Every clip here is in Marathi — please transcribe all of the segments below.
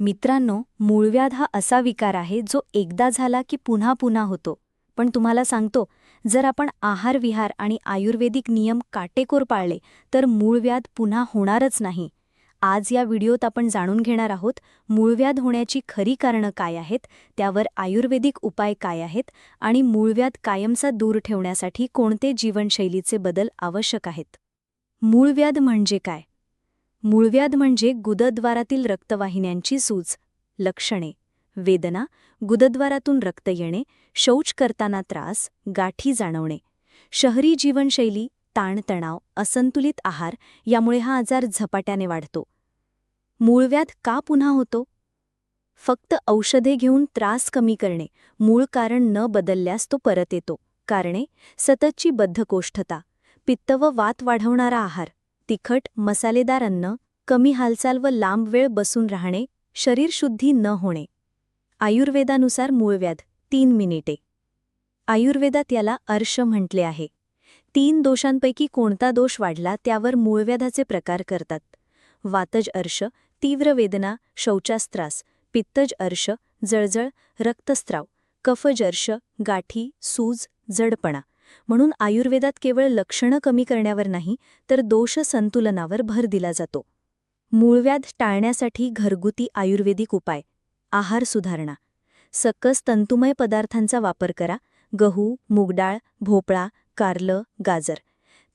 मित्रांनो मूळव्याध हा असा विकार आहे जो एकदा झाला की पुन्हा पुन्हा होतो. पण तुम्हाला सांगतो जर आपण आहार विहार आणि आयुर्वेदिक नियम काटेकोर पाळले तर मूळव्याध पुन्हा होणारच नाही. आज या व्हिडिओत आपण जाणून घेणार आहोत मूळव्याध होण्याची खरी कारणं काय आहेत त्यावर आयुर्वेदिक उपाय काय आहेत आणि मूळव्याध कायमचा दूर ठेवण्यासाठी कोणते जीवनशैलीचे बदल आवश्यक आहेत. मूळव्याध म्हणजे काय? मूळव्याध म्हणजे गुदद्वारातील रक्तवाहिन्यांची सूज लक्षणे. वेदना गुदद्वारातून रक्त येणे शौच करताना त्रास गाठी जाणवणे. शहरी जीवनशैली ताणतणाव असंतुलित आहार यामुळे हा आजार झपाट्याने वाढतो. मूळव्याध का पुन्हा होतो? फक्त औषधे घेऊन त्रास कमी करणे मूळ कारण न बदलल्यास तो परत येतो. कारणे सततची बद्धकोष्ठता पित्त व वात वाढवणारा आहार. तिखट मसालेदार अन्न कमी हालचाल व लांब वेळ बसून राहणे शरीरशुद्धी न होणे. आयुर्वेदानुसार मूळव्याध तीन मिनिटे. आयुर्वेदात याला अर्श म्हटले आहे. तीन दोषांपैकी कोणता दोष वाढला त्यावर मूळव्याधाचे प्रकार करतात. वातज अर्श तीव्र वेदना शौचास्त्रास पित्तज अर्श जळजळ रक्तस्त्राव कफज अर्श गाठी सूज जडपणा. म्हणून आयुर्वेदात केवळ लक्षणं कमी करण्यावर नाही तर दोष संतुलनावर भर दिला जातो. मूळव्याध टाळण्यासाठी घरगुती आयुर्वेदिक उपाय. आहार सुधारणा. सकस तंतुमय पदार्थांचा वापर करा. गहू मुगडाळ भोपळा कारलं गाजर.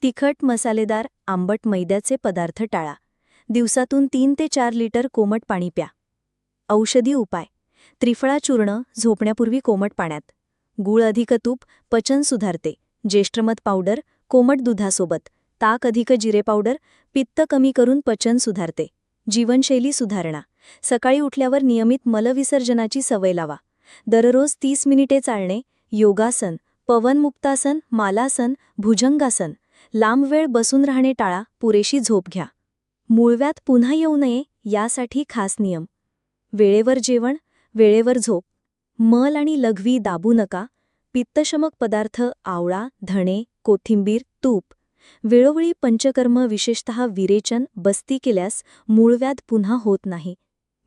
तिखट मसालेदार आंबट मैद्याचे पदार्थ टाळा. दिवसातून तीन ते चार लिटर कोमट पाणी प्या. औषधी उपाय. त्रिफळा चूर्ण झोपण्यापूर्वी कोमट पाण्यात. गूळ अधिक तूप पचन सुधारते. ज्येष्ठमध पावडर कोमट दुधासोबत ताक अधिक जिरे पावडर पित्त कमी करून पचन सुधारते. जीवनशैली सुधारणा. सकाळी उठल्यावर नियमित मलविसर्जनाची सवय लावा. दररोज तीस मिनिटे चालणे योगासन पवनमुक्तासन मालासन भुजंगासन लांब वेळ बसून राहणे टाळा पुरेशी झोप घ्या. मूळव्यात पुन्हा येऊ नये यासाठी खास नियम. वेळेवर जेवण वेळेवर झोप. मल आणि लघवी दाबू नका पित्तशमक पदार्थ आवळा धणे कोथिंबीर तूप. वेळोवेळी पंचकर्म विशेषतः विरेचन बस्ती केल्यास मूळव्याध पुन्हा होत नाही.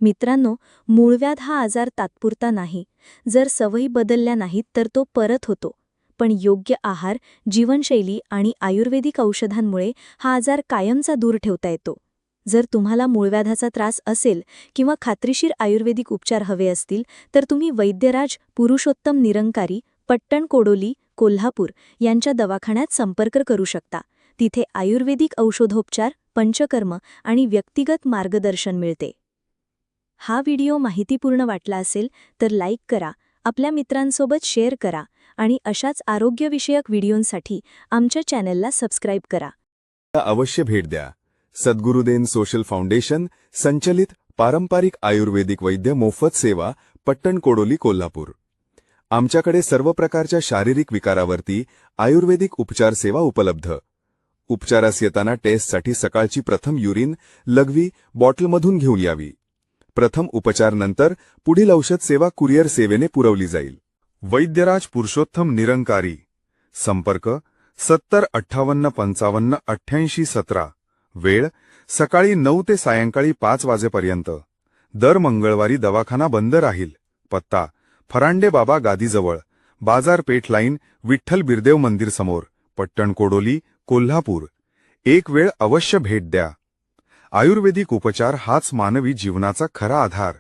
मित्रांनो मूळव्याध हा आजार तात्पुरता नाही. जर सवयी बदलल्या नाहीत तर तो परत होतो. पण योग्य आहार जीवनशैली आणि आयुर्वेदिक औषधांमुळे हा आजार कायमचा दूर ठेवता येतो. जर तुम्हाला मूळव्याधाचा त्रास असेल किंवा खात्रीशीर आयुर्वेदिक उपचार हवे असतील तर तुम्ही वैद्यराज पुरुषोत्तम निरंकारी पट्टण कोडोली कोल्हापूर यांच्या दवाखान्यात संपर्क करू शकता. तिथे आयुर्वेदिक औषधोपचार पंचकर्म आणि व्यक्तिगत मार्गदर्शन मिळते. हा व्हिडिओ माहितीपूर्ण वाटला असेल तर लाईक करा आपल्या मित्रांसोबत शेअर करा आणि अशाच आरोग्यविषयक व्हिडिओंसाठी आमच्या चॅनलला सबस्क्राईब करा. अवश्य भेट द्या. सद्गुरुदेन सोशल फाउंडेशन संचलित पारंपरिक आयुर्वेदिक वैद्य मोफत सेवा पट्टण कोडोली कोल्हापूर. आमच्याकडे सर्व प्रकारच्या शारीरिक विकारावरती आयुर्वेदिक उपचार सेवा उपलब्ध. उपचारास येताना टेस्टसाठी सकाळची प्रथम युरिन लघवी बॉटलमधून घेऊन यावी. प्रथम उपचार पुढील औषध सेवा कुरिअर सेवेने पुरवली जाईल. वैद्यराज पुरुषोत्तम निरंकारी. संपर्क सत्तर अठ्ठावन्न पंचावन्न अठ्ठ्याऐंशी सतरा. वेळ सकाळी नऊ ते सायंकाळी पाच वाजेपर्यंत. दर मंगळवारी दवाखाना बंद राहील. पत्ता फरांडे बाबा गादीजवळ बाजारपेठ लाईन विठ्ठल बिरदेव मंदिर समोर पट्टण कोडोली कोल्हापूर. एक वेळ अवश्य भेट द्या. आयुर्वेदिक उपचार हाच मानवी जीवनाचा खरा आधार.